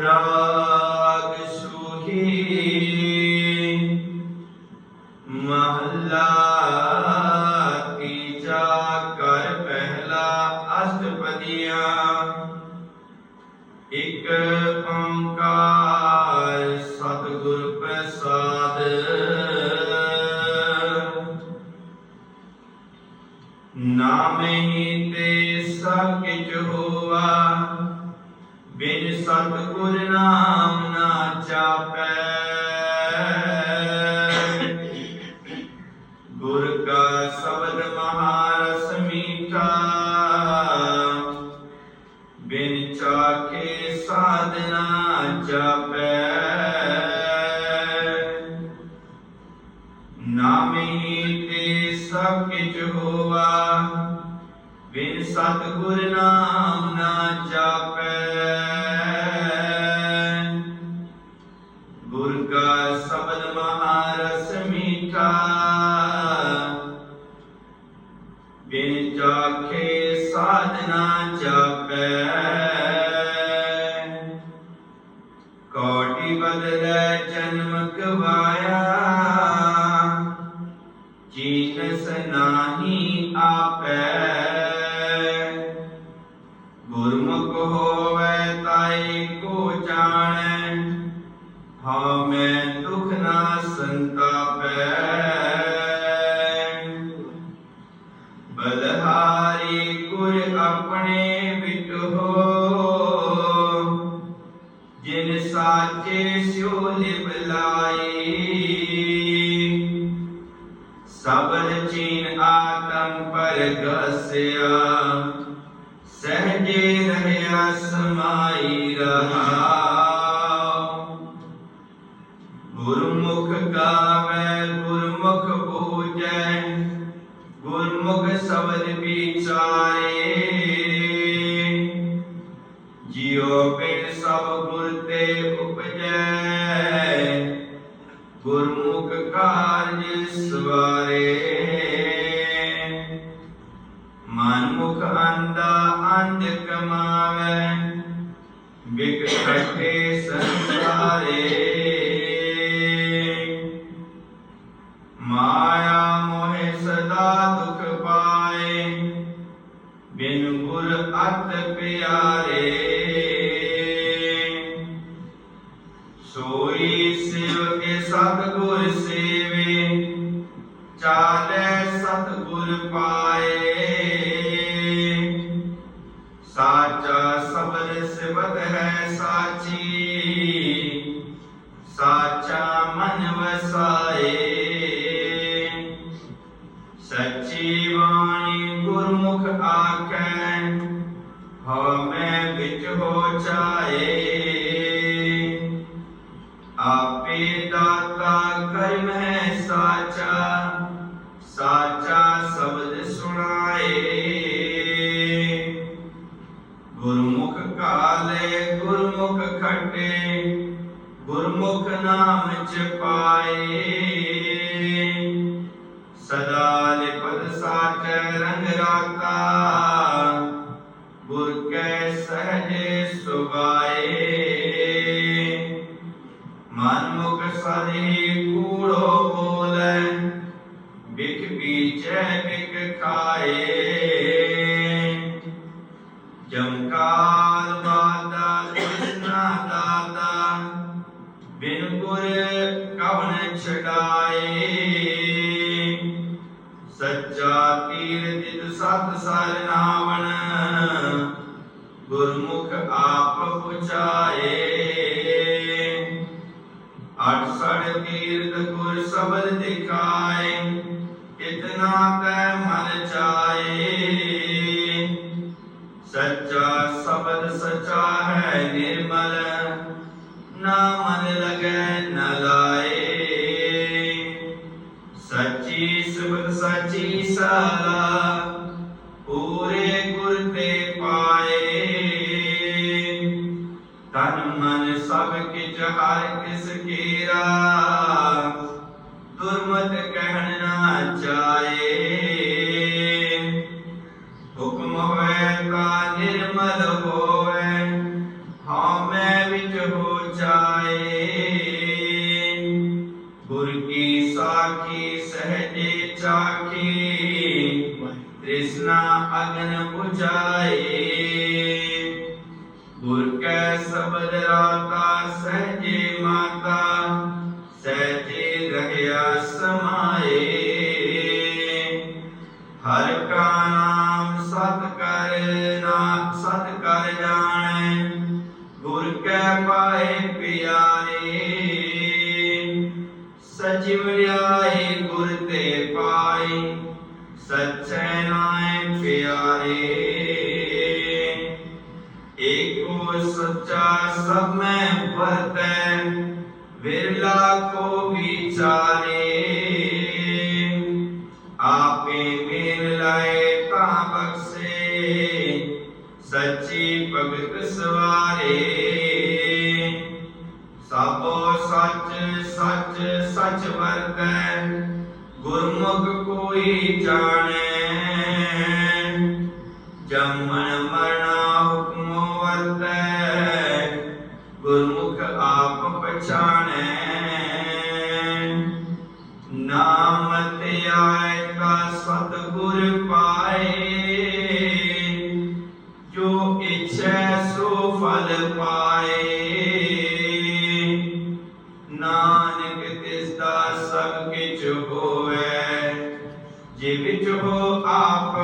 ਰਾਗ ਸੁਹੀ ਮਹਲਾ ਤੀਜਾ ਕਰ ਪਹਿਲਾ ਅਸ਼ਟਪਦੀਆਂ ਇੱਕ ਓੰਕਾਰ ਸਤਿਗੁਰ ਪ੍ਰਸਾਦ ਨਾਮੇ ਤੇ ਸਭ ਕਿਛ ਹੋਆ ਗੁਰ ਨਾਮ ਨਾ ਚਾਪੈ। ਗੁਰ ਕਾ ਸ਼ਬਦ ਮਹਾਰਸ ਮੀਠਾ। ਬਿਨ ਚਾਖੇ ਸਾਧਨਾ ਜਾਪੈ। ਨਾਮੇ ਤੇ ਸਭ ਕਿਛ ਹੋਆ ਬਿਨ ਸਤਿਗੁਰ ਨਾਮ ਨਾ ਜਾਪੈ। ਬਿਨ ਸਾਧਨਾ ਜਾਪੈ। ਕੋਟਿ ਬਦਲੈ ਜਨਮ ਗਵਾਇਆ। ਚੀਨਸ ਨਾਹੀ ਆਪੈ। ਗੁਰਮੁਖ ਹੋਵੇ ਤਾਈ ਕੋ ਜਾਣੈ। ਹਉ ਮੈਂ ਦੁਖ ਨਾ ਸੰਤਾਪੈ। ਜਿਨ ਸਾਚੇ ਸਿਉ ਲਿਵ ਲਾਈ ਸਬਰ ਚੀਨ ਆਤਮ ਪਰ ਗਸਿਆ ਸਹਜੇ ਰਹਿਆ ਸਮਾਈ ਰਹਾ ਗੁਰਮੁਖ ਗਾਵੇ ਗੁਰਮੁਖ ਬੂਝੈ ਗੁਰਮੁਖ ਸ਼ਬਦ ਵਿਚਾਰੇ ਜਿਉ ਬਿਨ ਸਭ ਗੁਰ ਤੇ ਉਪਜੈ। ਗੁਰਮੁਖ ਕਾਰਜ ਸਵਾਰੇ। ਮਨ ਮੁਖ ਅੰਦਾ ਅੰਧ ਕਮਾਵੇ ਬਿਕ ਖਟੇ ਸੰਸਾਰੇ। ਮਾਇਆ ਮੋਹਿ ਸਦਾ ਦੁਖ ਪਾਏ, ਬਿਨ ਗੁਰ ਅਤ ਪਿਆਰੇ। ਚਾਲੇ ਸਤਿਗੁਰ ਪਾਏ। ਸਾਚਾ ਸਬਦ ਸਿਵਤ ਹੈ ਸਾਚੀ। ਸਾਚਾ ਮਨ ਵਸਾਏ। ਸੱਚੀ ਬਾਣੀ ਗੁਰਮੁਖ ਆਖੈ ਹਉ ਮੈਂ ਵਿੱਚ ਹੋ ਚਾਏ ਆਪੇ ਦਾਤਾ ਕਰਮ ਹੈ ਸਾਚਾ। ਸਾਚਾ ਸ਼ਬਦ ਸੁਣਾਏ। ਗੁਰਮੁਖ ਕਾਲੇ ਗੁਰਮੁਖ ਖਟੇ ਗੁਰਮੁਖ ਨਾਮ ਚ ਪਾਏ। ਜਮਕਾਲ ਬਾਦਾ ਕ੍ਰਿਸ਼ਨਾ ਦਾਦਾ ਬਿਨ ਗੁਰ ਕਵਨ ਛਡਾਏ। ਸੱਚਾ ਤੀਰ ਜਿਤ ਸਤ ਸਰ ਗੁਰਮੁਖ ਆਪ ਪੁਚਾਏ। ਸ਼ਬਦ ਸੱਚੀ ਪੂਰੇ ਗੁਰ ਤੇ ਪਾਏ। ਤਨ ਮਨ ਸਭ ਕਿਛ ਹਰ ਕਿਸ ਕੀਰਾ, ਦੁਰਮਤ ਕਹਿਣ ਨਾ ਚਾਏ ਹੁਕਮ ਹੋਵੇ ਤਾਂ ਨਿਰਮਲ ਹੋ ਸਾਖੀ, ਸਹਜੇ ਚਾਖੀ ਤ੍ਰਿਸ਼ਨਾ ਅਗਨ 부ਝਾਏ ਗੁਰ ਕੈ ਸ਼ਬਦ ਰਾਤਾ, ਸਹਜੇ ਮਾਤਾ, ਸਹਜੇ ਰਹਿਆ ਸਮਾਏ। ਹਰ ਕਾ ਨਾਮ ਸਤ ਕਰ ਨਾ, ਸਤ ਕਰ ਜਾਣੈ। ਗੁਰ ਕੈ ਪਾਏ ਪਿਆ ਏਕੋ ਸੱਚਾ ਸਭ ਮੈਂ ਵਰਤੈ, ਵਿਰਲਾ ਕੋ ਵਿਚਾਰੇ ਆਪੇ ਮੇਰ ਲਾਏ ਤਾਂ ਬਖਸ਼ੇ, ਸੱਚੀ ਭਗਤ ਸਵਾਰੇ। ਸਭੋ ਸੱਚ ਸੱਚ ਸੱਚ ਵਰਤੈ, ਗੁਰਮੁਖ ਕੋਈ ਜਾਣੈ। ਜਮਨ ਮਰਣਾ ਜੇ ਵਿੱਚ ਹੋ ਆਪ